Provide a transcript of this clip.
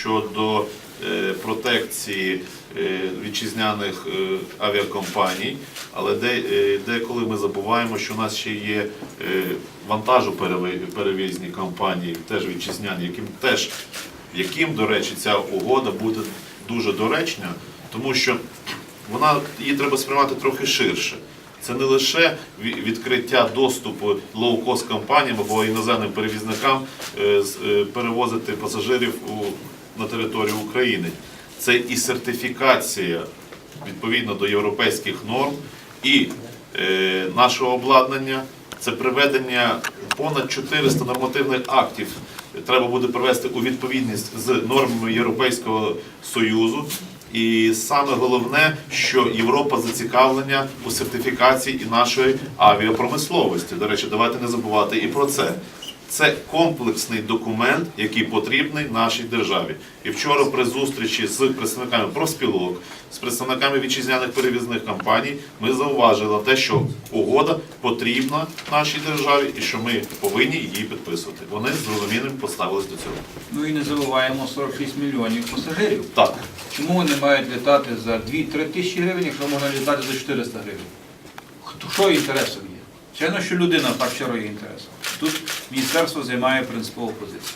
щодо е, протекції е, вітчизняних е, авіакомпаній, але деколи ми забуваємо, що у нас ще є вантажоперевізні компанії, теж вітчизняні, яким теж яким, до речі, ця угода буде дуже доречна, тому що вона її треба сприймати трохи ширше. Це не лише відкриття доступу лоу-кост компаніям або іноземним перевізникам перевозити пасажирів у, на територію України. Це і сертифікація відповідно до європейських норм і е, нашого обладнання. Це приведення понад 400 нормативних актів. Треба буде привести у відповідність з нормами Європейського Союзу. І саме головне, що Європа зацікавлена у сертифікації і нашої авіапромисловості. До речі, давайте не забувати і про це. Це комплексний документ, який потрібний нашій державі. І вчора при зустрічі з представниками профспілок, з представниками вітчизняних перевізних компаній, ми зауважили те, що угода потрібна нашій державі і що ми повинні її підписувати. Вони з розумінням поставились до цього. Ну і не забуваємо 46 мільйонів пасажирів. Так, Чому вони мають літати за 2-3 тисячі гривень, якщо можна літати за 400 гривень? Хто що інтересом є? Звичайно, що людина чергу є інтересом. Тут міністерство займає принципову позицію.